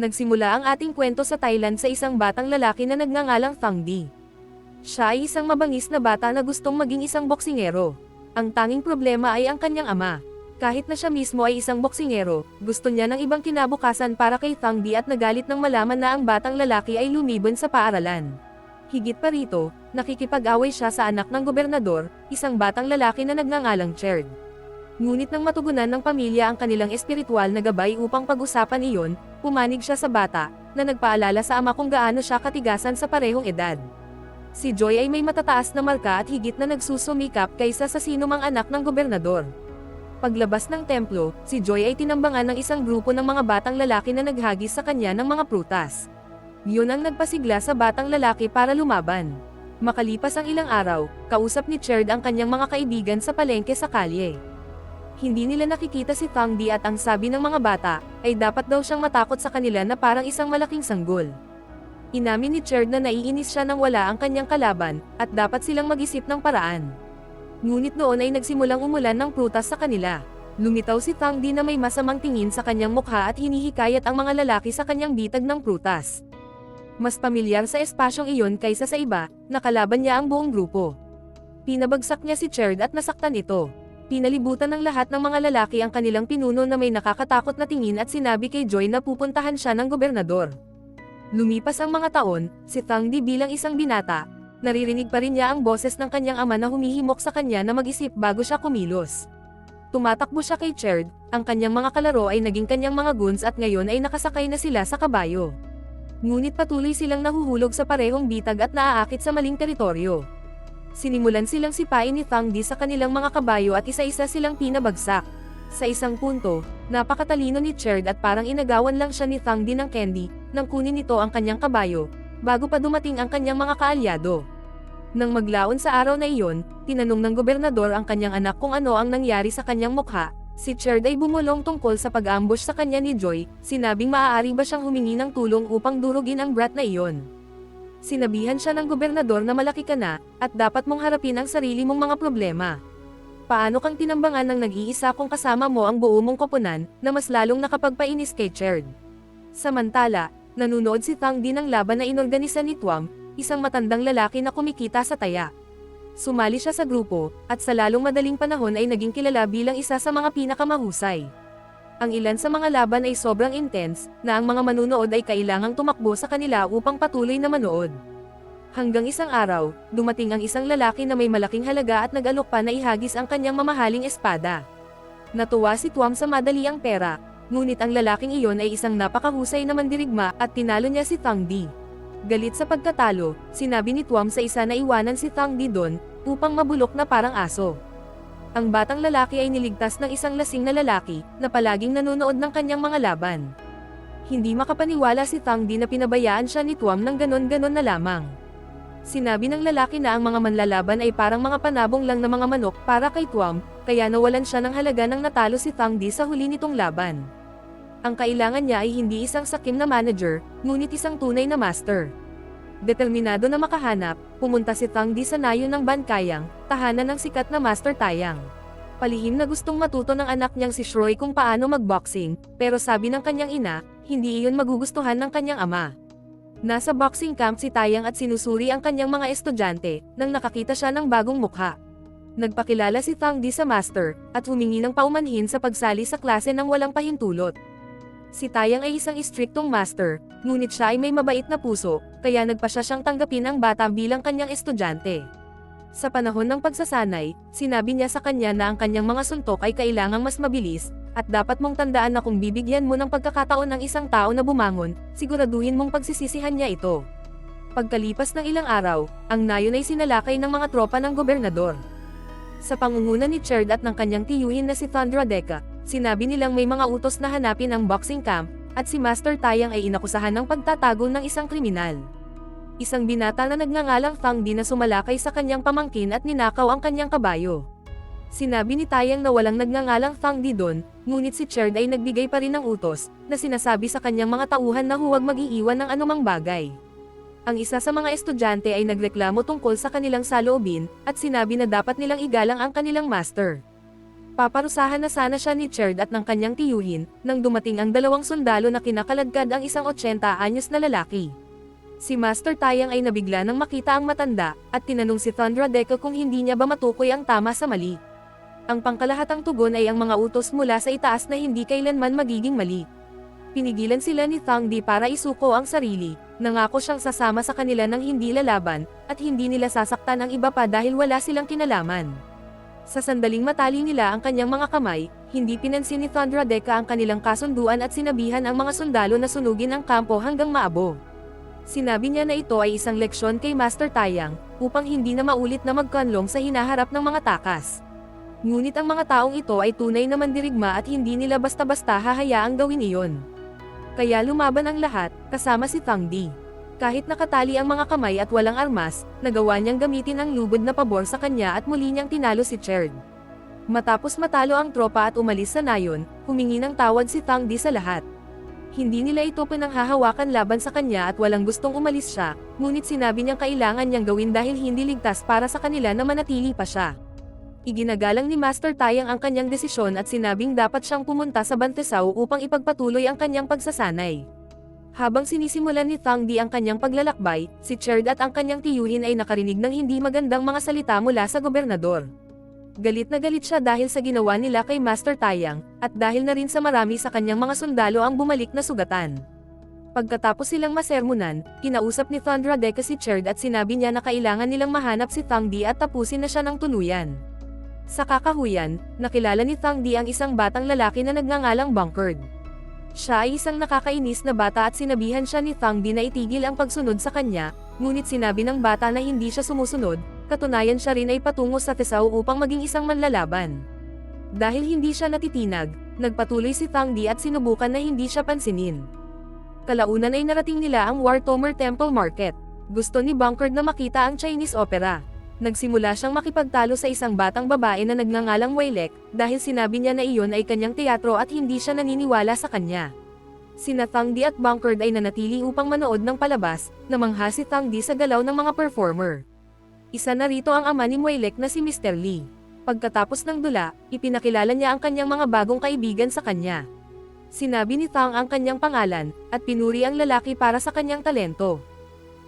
Nagsimula ang ating kwento sa Thailand sa isang batang lalaki na nagngangalang Thang Di. Siya ay isang mabangis na bata na gustong maging isang boksingero. Ang tanging problema ay ang kanyang ama. Kahit na siya mismo ay isang boksingero, gusto niya ng ibang kinabukasan para kay Thang Di at nagalit nang malaman na ang batang lalaki ay lumibon sa paaralan. Higit pa rito, nakikipag-away siya sa anak ng gobernador, isang batang lalaki na nagngangalang Cherd. Ngunit nang matugunan ng pamilya ang kanilang espiritual na gabay upang pag-usapan iyon, pumanig siya sa bata, na nagpaalala sa ama kung gaano siya katigasan sa parehong edad. Si Joy ay may matataas na marka at higit na nagsusumikap kaysa sa sinumang anak ng gobernador. Paglabas ng templo, si Joy ay tinambangan ng isang grupo ng mga batang lalaki na naghagis sa kanya ng mga prutas. Yun ang nagpasigla sa batang lalaki para lumaban. Makalipas ang ilang araw, kausap ni Cherd ang kanyang mga kaibigan sa palengke sa kalye. Hindi nila nakikita si Thang Di at ang sabi ng mga bata, ay dapat daw siyang matakot sa kanila na parang isang malaking sanggol. Inamin ni Cherd na naiinis siya nang wala ang kanyang kalaban, at dapat silang mag-isip ng paraan. Ngunit noon ay nagsimulang umulan ng prutas sa kanila. Lumitaw si Thang Di na may masamang tingin sa kanyang mukha at hinihikayat ang mga lalaki sa kanyang bitag ng prutas. Mas pamilyar sa espasyong iyon kaysa sa iba, nakalaban niya ang buong grupo. Pinabagsak niya si Cherd at nasaktan ito. Pinalibutan ng lahat ng mga lalaki ang kanilang pinuno na may nakakatakot na tingin at sinabi kay Joy na pupuntahan siya ng gobernador. Lumipas ang mga taon, si Thang Di bilang isang binata, naririnig pa rin niya ang boses ng kanyang ama na humihimok sa kanya na mag-isip bago siya kumilos. Tumatakbo siya kay Cherd, ang kanyang mga kalaro ay naging kanyang mga goons at ngayon ay nakasakay na sila sa kabayo. Ngunit patuloy silang nahuhulog sa parehong bitag at naaakit sa maling teritoryo. Sinimulan silang sipain ni Thang Di sa kanilang mga kabayo at isa-isa silang pinabagsak. Sa isang punto, napakatalino ni Cherd at parang inagawan lang siya ni Thang Di ng candy, nang kunin nito ang kanyang kabayo, bago pa dumating ang kanyang mga kaalyado. Nang maglaon sa araw na iyon, tinanong ng gobernador ang kanyang anak kung ano ang nangyari sa kanyang mukha, si Cherd ay bumulong tungkol sa pag-ambush sa kanya ni Joy, sinabing maaari ba siyang humingi ng tulong upang durugin ang brat na iyon. Sinabihan siya ng gobernador na malaki ka na, at dapat mong harapin ang sarili mong mga problema. Paano kang tinambangan ng nag-iisa kung kasama mo ang buo mong koponan, na mas lalong nakapagpainis kay Cherd? Samantala, nanunood si Tang din ng laban na inorganisa ni Tuam, isang matandang lalaki na kumikita sa taya. Sumali siya sa grupo, at sa lalong madaling panahon ay naging kilala bilang isa sa mga pinakamahusay. Ang ilan sa mga laban ay sobrang intense, na ang mga manunood ay kailangang tumakbo sa kanila upang patuloy na manood. Hanggang isang araw, dumating ang isang lalaki na may malaking halaga at nag-alok pa na ihagis ang kanyang mamahaling espada. Natuwa si Tuam sa madali ang pera, ngunit ang lalaking iyon ay isang napakahusay na mandirigma at tinalo niya si Thang Di. Galit sa pagkatalo, sinabi ni Tuam sa isa na iwanan si Thang Di doon, upang mabulok na parang aso. Ang batang lalaki ay niligtas ng isang lasing na lalaki, na palaging nanonood ng kanyang mga laban. Hindi makapaniwala si Thang Di na pinabayaan siya ni Tuam ng ganon-ganon na lamang. Sinabi ng lalaki na ang mga manlalaban ay parang mga panabong lang na mga manok para kay Tuam, kaya nawalan siya ng halaga nang natalo si Thang Di sa huli nitong laban. Ang kailangan niya ay hindi isang sakim na manager, ngunit isang tunay na master. Determinado na makahanap, pumunta si Tang Di sa nayo ng Bankayang, tahanan ng sikat na Master Tayang. Palihim na gustong matuto ng anak niyang si Shroy kung paano magboxing, pero sabi ng kanyang ina, hindi iyon magugustuhan ng kanyang ama. Nasa boxing camp si Tayang at sinusuri ang kanyang mga estudyante, nang nakakita siya ng bagong mukha. Nagpakilala si Tang Di sa master, at humingi ng paumanhin sa pagsali sa klase ng walang pahintulot. Si Tayang ay isang istriktong master, ngunit siya ay may mabait na puso, kaya nagpa siya siyang tanggapin ang bata bilang kanyang estudyante. Sa panahon ng pagsasanay, sinabi niya sa kanya na ang kanyang mga suntok ay kailangang mas mabilis, at dapat mong tandaan na kung bibigyan mo ng pagkakataon ng isang tao na bumangon, siguraduhin mong pagsisisihan niya ito. Pagkalipas ng ilang araw, ang nayon ay sinalakay ng mga tropa ng gobernador. Sa pangunguna ni Cherd at ng kanyang tiyuhin na si Thundra Deka, sinabi nilang may mga utos na hanapin ang boxing camp, at si Master Tayang ay inakusahan ng pagtatago ng isang kriminal. Isang binata na nagngangalang Thang Di na sumalakay sa kanyang pamangkin at ninakaw ang kanyang kabayo. Sinabi ni Tayang na walang nagngangalang Thang Di doon, ngunit si Cherd ay nagbigay pa rin ng utos, na sinasabi sa kanyang mga tauhan na huwag mag-iiwan ng anumang bagay. Ang isa sa mga estudyante ay nagreklamo tungkol sa kanilang saloobin, at sinabi na dapat nilang igalang ang kanilang master. Paparusahan na sana siya ni Cherd at ng kanyang tiyuhin, nang dumating ang dalawang sundalo na kinakaladkad ang isang 80 anyos na lalaki. Si Master Tayang ay nabigla nang makita ang matanda, at tinanong si Thundra Deco kung hindi niya ba matukoy ang tama sa mali. Ang pangkalahatang tugon ay ang mga utos mula sa itaas na hindi kailanman magiging mali. Pinigilan sila ni Thang Di para isuko ang sarili, nangako siyang sasama sa kanila ng hindi lalaban, at hindi nila sasaktan ang iba pa dahil wala silang kinalaman. Sa sandaling matali nila ang kanyang mga kamay, hindi pinansin ni Thundra Deca ang kanilang kasunduan at sinabihan ang mga sundalo na sunugin ang kampo hanggang maabo. Sinabi niya na ito ay isang leksyon kay Master Tayang, upang hindi na maulit na magkanlong sa hinaharap ng mga takas. Ngunit ang mga taong ito ay tunay na mandirigma at hindi nila basta-basta hahayaang gawin iyon. Kaya lumaban ang lahat, kasama si Tang Di. Kahit nakatali ang mga kamay at walang armas, nagawa niyang gamitin ang lubod na pabor sa kanya at muli niyang tinalo si Cherd. Matapos matalo ang tropa at umalis sa nayon, humingi ng tawad si Tang Di sa lahat. Hindi nila ito pinanghahawakan laban sa kanya at walang gustong umalis siya, ngunit sinabi niyang kailangan niyang gawin dahil hindi ligtas para sa kanila na manatili pa siya. Iginagalang ni Master Tayang ang kanyang desisyon at sinabing dapat siyang pumunta sa Bantesaw upang ipagpatuloy ang kanyang pagsasanay. Habang sinisimulan ni Thang Di ang kanyang paglalakbay, si Cherd at ang kanyang tiyuhin ay nakarinig ng hindi magandang mga salita mula sa gobernador. Galit na galit siya dahil sa ginawa nila kay Master Tayang, at dahil na rin sa marami sa kanyang mga sundalo ang bumalik na sugatan. Pagkatapos silang masermonan, kinausap ni Thundra Deca si Cherd at sinabi niya na kailangan nilang mahanap si Thang Di at tapusin na siya ng tuluyan. Sa kakahuyan, nakilala ni Thang Di ang isang batang lalaki na nagngangalang Bunkard. Siya ay isang nakakainis na bata at sinabihan siya ni Thang Di na itigil ang pagsunod sa kanya, ngunit sinabi ng bata na hindi siya sumusunod, katunayan siya rin ay patungo sa Tesaw upang maging isang manlalaban. Dahil hindi siya natitinag, nagpatuloy si Thang Di at sinubukan na hindi siya pansinin. Kalaunan ay narating nila ang Wartomer Temple Market. Gusto ni Bunkard na makita ang Chinese opera. Nagsimula siyang makipagtalo sa isang batang babae na nagngangalang Wailek, dahil sinabi niya na iyon ay kanyang teatro at hindi siya naniniwala sa kanya. Sina Thangdi at Bunkard ay nanatili upang manood ng palabas, namangha si Thangdi sa galaw ng mga performer. Isa na rito ang ama ni Wailek na si Mr. Lee. Pagkatapos ng dula, ipinakilala niya ang kanyang mga bagong kaibigan sa kanya. Sinabi ni Thang ang kanyang pangalan, at pinuri ang lalaki para sa kanyang talento.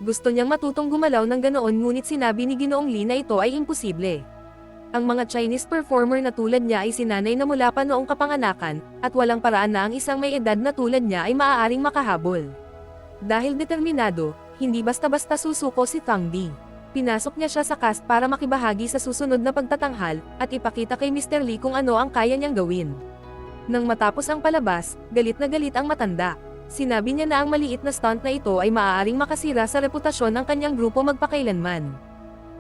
Gusto niyang matutong gumalaw ng ganoon ngunit sinabi ni Ginoong Lee na ito ay imposible. Ang mga Chinese performer na tulad niya ay sinanay na mula pa noong kapanganakan, at walang paraan na ang isang may edad na tulad niya ay maaaring makahabol. Dahil determinado, hindi basta-basta susuko si Tang Di. Pinasok niya siya sa cast para makibahagi sa susunod na pagtatanghal, at ipakita kay Mr. Lee kung ano ang kaya niyang gawin. Nang matapos ang palabas, galit na galit ang matanda. Sinabi niya na ang maliit na stunt na ito ay maaaring makasira sa reputasyon ng kanyang grupo magpakailanman.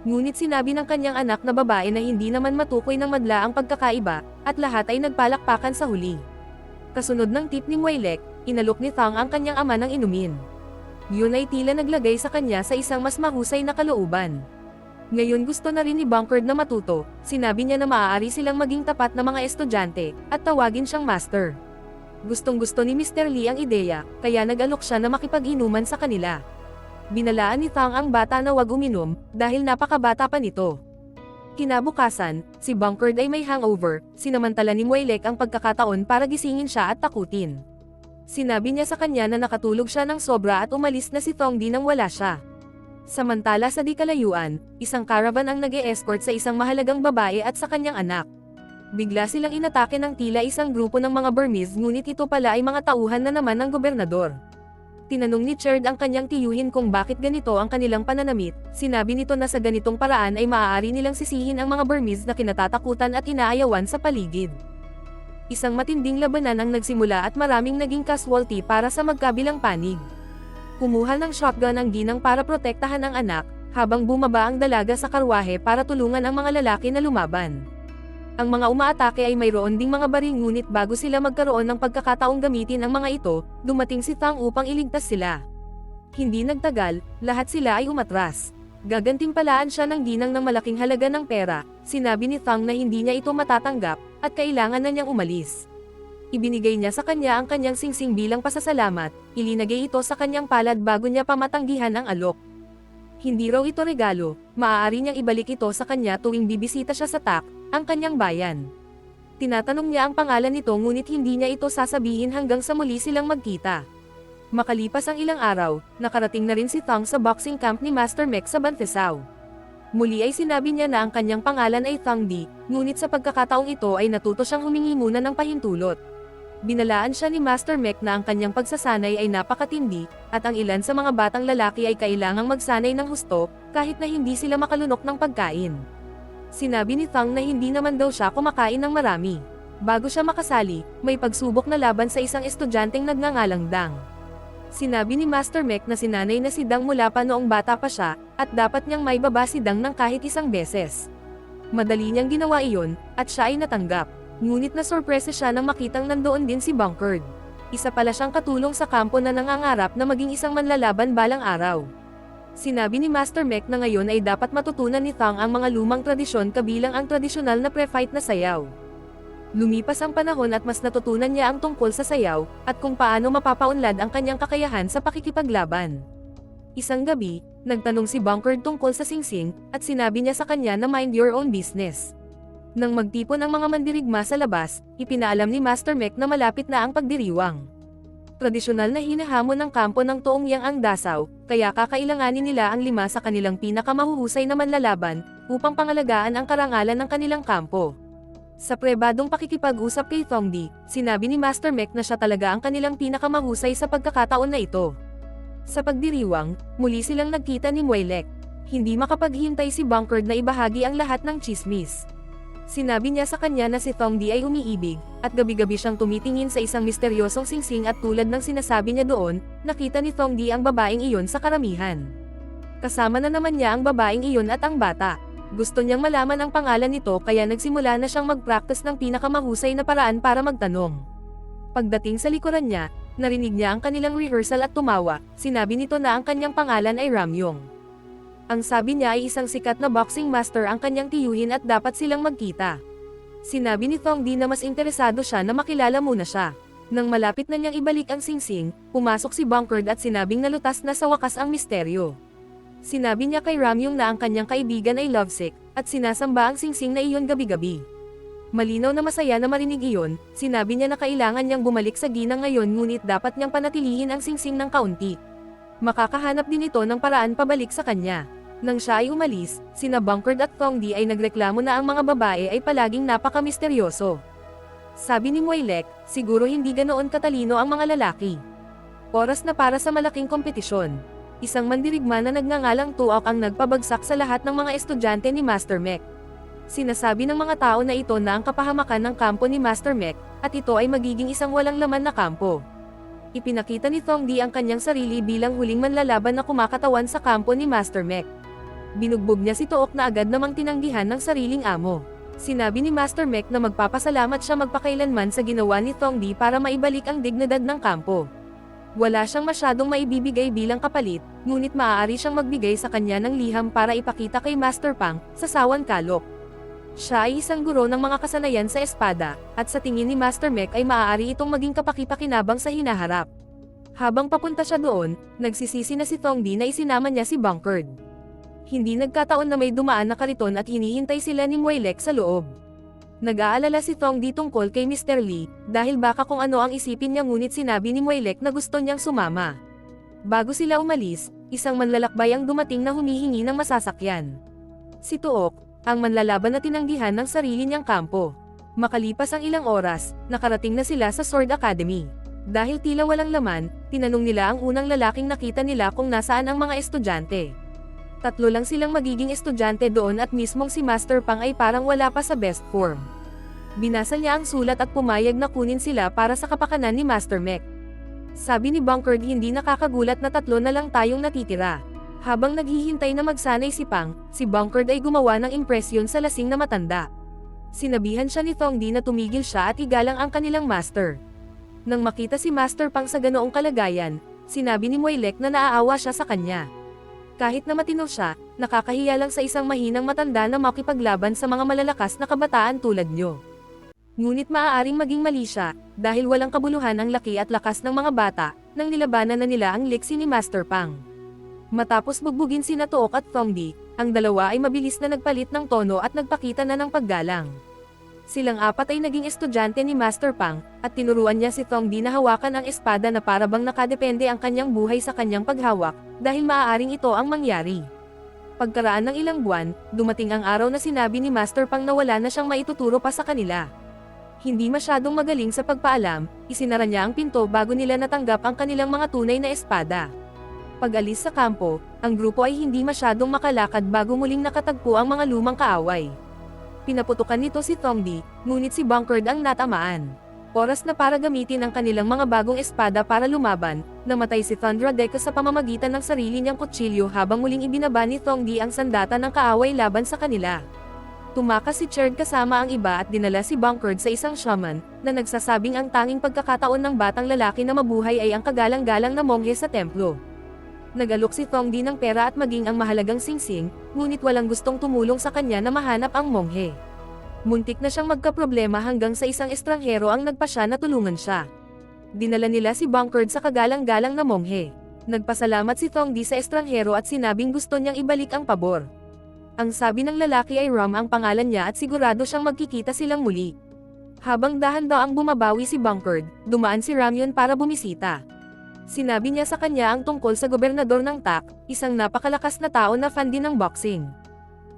Ngunit sinabi ng kanyang anak na babae na hindi naman matukoy ng madla ang pagkakaiba, at lahat ay nagpalakpakan sa huli. Kasunod ng tip ni Wailek, inalok ni Thang ang kanyang ama ng inumin. Yun ay tila naglagay sa kanya sa isang mas mahusay na kalooban. Ngayon gusto na rin ni Bunkard na matuto, sinabi niya na maaari silang maging tapat na mga estudyante, at tawagin siyang master. Gustong gusto ni Mr. Lee ang ideya, kaya nag-alok siya na makipag-inuman sa kanila. Binalaan ni Thang ang bata na wag uminom, dahil napakabata pa nito. Kinabukasan, si Bunkard ay may hangover, sinamantala ni Moilek ang pagkakataon para gisingin siya at takutin. Sinabi niya sa kanya na nakatulog siya ng sobra at umalis na si Thongdi nang wala siya. Samantala sa di kalayuan, isang caravan ang nag escort sa isang mahalagang babae at sa kanyang anak. Bigla silang inatake ng tila isang grupo ng mga Burmese ngunit ito pala ay mga tauhan na naman ng gobernador. Tinanong ni Cherd ang kanyang tiyuhin kung bakit ganito ang kanilang pananamit, sinabi nito na sa ganitong paraan ay maaari nilang sisihin ang mga Burmese na kinatatakutan at inaayawan sa paligid. Isang matinding labanan ang nagsimula at maraming naging casualty para sa magkabilang panig. Kumuha ng shotgun ang ginang para protektahan ang anak, habang bumaba ang dalaga sa karwahe para tulungan ang mga lalaki na lumaban. Ang mga umaatake ay mayroon ding mga baril ngunit bago sila magkaroon ng pagkakataong gamitin ang mga ito, dumating si Tang upang iligtas sila. Hindi nagtagal, lahat sila ay umatras. Gagantimpalaan siya ng ginang ng malaking halaga ng pera, sinabi ni Tang na hindi niya ito matatanggap, at kailangan na niyang umalis. Ibinigay niya sa kanya ang kanyang singsing bilang pasasalamat, ilinagay ito sa kanyang palad bago niya pamatanggihan ang alok. Hindi raw ito regalo, maaari niyang ibalik ito sa kanya tuwing bibisita siya sa Tak, ang kanyang bayan. Tinatanong niya ang pangalan nito ngunit hindi niya ito sasabihin hanggang sa muli silang magkita. Makalipas ang ilang araw, nakarating na rin si Thong sa boxing camp ni Master Mek sa Bantesaw. Muli ay sinabi niya na ang kanyang pangalan ay Thong Di, ngunit sa pagkakataong ito ay natuto siyang humingi muna ng pahintulot. Binalaan siya ni Master Mek na ang kanyang pagsasanay ay napakatindi, at ang ilan sa mga batang lalaki ay kailangang magsanay ng husto, kahit na hindi sila makalunok ng pagkain. Sinabi ni Thang na hindi naman daw siya kumakain ng marami. Bago siya makasali, may pagsubok na laban sa isang estudyanteng nagngangalang Dang. Sinabi ni Master Mek na sinanay na si Dang mula pa noong bata pa siya, at dapat niyang may baba si Dang ng kahit isang beses. Madali niyang ginawa iyon, at siya ay natanggap. Ngunit na sorpresa siya nang makitang nandoon din si Bunkard. Isa pala siyang katulong sa kampo na nangangarap na maging isang manlalaban balang araw. Sinabi ni Master Mek na ngayon ay dapat matutunan ni Thang ang mga lumang tradisyon kabilang ang tradisyonal na pre-fight na sayaw. Lumipas ang panahon at mas natutunan niya ang tungkol sa sayaw, at kung paano mapapaunlad ang kanyang kakayahan sa pakikipaglaban. Isang gabi, nagtanong si Bunkard tungkol sa singsing, at sinabi niya sa kanya na mind your own business. Nang magtipon ang mga mandirigma sa labas, ipinaalam ni Master Mek na malapit na ang pagdiriwang tradisyonal na hinahamon ng kampo ng toong yang ang dasaw, kaya kakailanganin nila ang lima sa kanilang pinakamahuhusay na manlalaban, upang pangalagaan ang karangalan ng kanilang kampo. Sa prebadong pakikipag-usap kay Thongdi, sinabi ni Master Mek na siya talaga ang kanilang pinakamahusay sa pagkakataon na ito. Sa pagdiriwang, muli silang nagkita ni Muelek. Hindi makapaghintay si Bunkard na ibahagi ang lahat ng chismis. Sinabi niya sa kanya na si Thongdi ay umiibig, at gabi-gabi siyang tumitingin sa isang misteryosong singsing at tulad ng sinasabi niya doon, nakita ni Thongdi ang babaeng iyon sa karamihan. Kasama na naman niya ang babaeng iyon at ang bata. Gusto niyang malaman ang pangalan nito kaya nagsimula na siyang mag-practice ng pinakamahusay na paraan para magtanong. Pagdating sa likuran niya, narinig niya ang kanilang rehearsal at tumawa, sinabi nito na ang kanyang pangalan ay Ramyong. Ang sabi niya ay isang sikat na boxing master ang kanyang tiyuhin at dapat silang magkita. Sinabi ni Thong Di na mas interesado siya na makilala muna siya. Nang malapit na niyang ibalik ang singsing, pumasok si Bunkard at sinabing nalutas na sa wakas ang misteryo. Sinabi niya kay Ramyong na ang kanyang kaibigan ay lovesick, at sinasamba ang singsing na iyon gabi-gabi. Malinaw na masaya na marinig iyon, sinabi niya na kailangan niyang bumalik sa ginang ngayon ngunit dapat niyang panatilihin ang singsing ng kaunti. Makakahanap din ito ng paraan pabalik sa kanya. Nang siya ay umalis, sina Bunkard at Thongdi ay nagreklamo na ang mga babae ay palaging napaka-misteryoso. Sabi ni Moylek, siguro hindi ganoon katalino ang mga lalaki. Oras na para sa malaking kompetisyon. Isang mandirigma na nagngangalang tuok ang nagpabagsak sa lahat ng mga estudyante ni Master Mek. Sinasabi ng mga tao na ito na ang kapahamakan ng kampo ni Master Mek, at ito ay magiging isang walang laman na kampo. Ipinakita ni Thongdi ang kanyang sarili bilang huling manlalaban na kumakatawan sa kampo ni Master Mek. Binugbog niya si Took na agad namang tinanggihan ng sariling amo. Sinabi ni Master Mek na magpapasalamat siya magpakailanman sa ginawa ni Thongdi para maibalik ang dignidad ng kampo. Wala siyang masyadong maibibigay bilang kapalit, ngunit maaari siyang magbigay sa kanya ng liham para ipakita kay Master Pang, sa Sawan Kalok. Siya ay isang guro ng mga kasanayan sa espada, at sa tingin ni Master Mek ay maaari itong maging kapakipakinabang sa hinaharap. Habang papunta siya doon, nagsisisi na si Thongdi na isinama niya si Bunkard. Hindi nagkataon na may dumaan na kariton at hinihintay sila ni Muelek sa loob. Nag-aalala si Thongdi tungkol kay Mr. Lee, dahil baka kung ano ang isipin niya ngunit sinabi ni Muelek na gusto niyang sumama. Bago sila umalis, isang manlalakbay ang dumating na humihingi ng masasakyan. Si Tuok, ang manlalaban na tinanggihan ng sarili niyang kampo. Makalipas ang ilang oras, nakarating na sila sa Sword Academy. Dahil tila walang laman, tinanong nila ang unang lalaking nakita nila kung nasaan ang mga estudyante. Tatlo lang silang magiging estudyante doon at mismong si Master Pang ay parang wala pa sa best form. Binasa niya ang sulat at pumayag na kunin sila para sa kapakanan ni Master Mek. Sabi ni Bunkard hindi nakakagulat na tatlo na lang tayong natitira. Habang naghihintay na magsanay si Pang, si Bunkard ay gumawa ng impresyon sa lasing na matanda. Sinabihan siya ni Thongdi na tumigil siya at igalang ang kanilang master. Nang makita si Master Pang sa ganoong kalagayan, sinabi ni Moylek na naaawa siya sa kanya. Kahit na matino siya, nakakahiya lang sa isang mahinang matanda na makipaglaban sa mga malalakas na kabataan tulad nyo. Ngunit maaaring maging mali siya, dahil walang kabuluhan ang laki at lakas ng mga bata, nang nilabanan na nila ang liksi ni Master Pang. Matapos bugbugin si Natuok at Thongdi, ang dalawa ay mabilis na nagpalit ng tono at nagpakita na ng paggalang. Silang apat ay naging estudyante ni Master Pang, at tinuruan niya si Thong Di na hawakan ang espada na parabang nakadepende ang kanyang buhay sa kanyang paghawak, dahil maaaring ito ang mangyari. Pagkaraan ng ilang buwan, dumating ang araw na sinabi ni Master Pang na wala na siyang maituturo pa sa kanila. Hindi masyadong magaling sa pagpaalam, isinara niya ang pinto bago nila natanggap ang kanilang mga tunay na espada. Pag-alis sa kampo, ang grupo ay hindi masyadong makalakad bago muling nakatagpo ang mga lumang kaaway. Pinaputukan nito si Tongdi, ngunit si Bunkard ang natamaan. Oras na para gamitin ang kanilang mga bagong espada para lumaban, namatay si Thundra Deco sa pamamagitan ng sarili niyang kutsilyo habang muling ibinaba ni Tongdi ang sandata ng kaaway laban sa kanila. Tumakas si Cherd kasama ang iba at dinala si Bunkard sa isang shaman, na nagsasabing ang tanging pagkakataon ng batang lalaki na mabuhay ay ang kagalang-galang na monghe sa templo. Nagalok si Tongdi ng pera at maging ang mahalagang singsing, ngunit walang gustong tumulong sa kanya na mahanap ang monghe. Muntik na siyang magkaproblema hanggang sa isang estranghero ang nagpasya na tulungan siya. Dinala nila si Bunkard sa kagalang-galang na monghe. Nagpasalamat si Tongdi sa estranghero at sinabing gusto niyang ibalik ang pabor. Ang sabi ng lalaki ay Ram ang pangalan niya at sigurado siyang magkikita silang muli. Habang dahan daw ang bumabawi si Bunkard, dumaan si Ramyon para bumisita. Sinabi niya sa kanya ang tungkol sa gobernador ng TAC, isang napakalakas na tao na fan din ng boxing.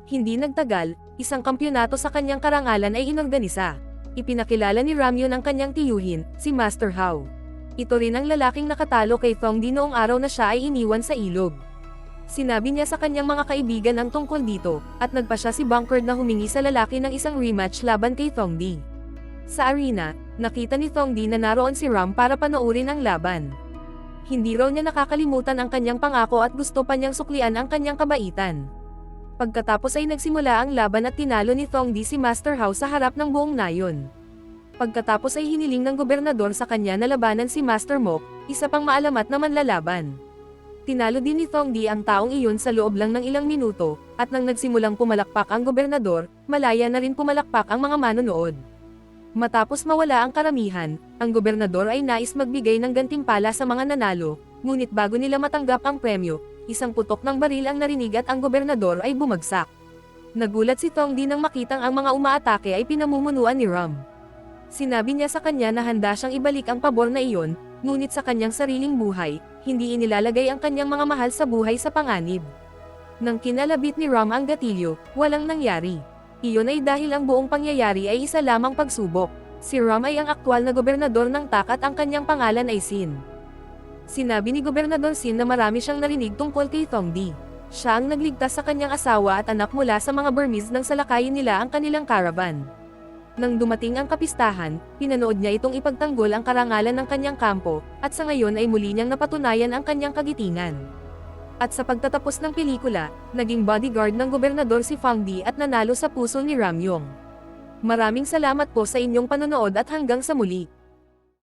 Hindi nagtagal, isang kampyonato sa kanyang karangalan ay inorganisa. Ipinakilala ni Ramyon ang kanyang tiyuhin, si Master Hao. Ito rin ang lalaking nakatalo kay Thongdi noong araw na siya ay iniwan sa ilog. Sinabi niya sa kanyang mga kaibigan ang tungkol dito, at nagpa siya si Bunkard na humingi sa lalaki ng isang rematch laban kay Thongdi. Sa arena, nakita ni Thongdi na naroon si Ram para panoorin ang laban. Hindi raw niya nakakalimutan ang kanyang pangako at gusto pa niyang suklian ang kanyang kabaitan. Pagkatapos ay nagsimula ang laban at tinalo ni Thongdi si Master House sa harap ng buong nayon. Pagkatapos ay hiniling ng gobernador sa kanya na labanan si Master Mok, isa pang maalamat na manlalaban. Tinalo din ni Thongdi ang taong iyon sa loob lang ng ilang minuto, at nang nagsimulang pumalakpak ang gobernador, malaya na rin pumalakpak ang mga manonood. Matapos mawala ang karamihan, ang gobernador ay nais magbigay ng gantimpala sa mga nanalo, ngunit bago nila matanggap ang premyo, isang putok ng baril ang narinig at ang gobernador ay bumagsak. Nagulat si Tongdi nang makitang ang mga umaatake ay pinamumunuan ni Ram. Sinabi niya sa kanya na handa siyang ibalik ang pabor na iyon, ngunit sa kanyang sariling buhay, hindi inilalagay ang kanyang mga mahal sa buhay sa panganib. Nang kinalabit ni Ram ang gatilyo, walang nangyari. Iyon ay dahil ang buong pangyayari ay isa lamang pagsubok. Si Ram ay ang aktwal na gobernador ng Tak at ang kanyang pangalan ay Sin. Sinabi ni Gobernador Sin na marami siyang narinig tungkol kay Thongdi. Siya ang nagligtas sa kanyang asawa at anak mula sa mga Burmese nang salakayin nila ang kanilang caravan. Nang dumating ang kapistahan, pinanood niya itong ipagtanggol ang karangalan ng kanyang kampo, at sa ngayon ay muli niyang napatunayan ang kanyang kagitingan. At sa pagtatapos ng pelikula, naging bodyguard ng gobernador si Fang Di at nanalo sa puso ni Ramyong. Maraming salamat po sa inyong panonood at hanggang sa muli.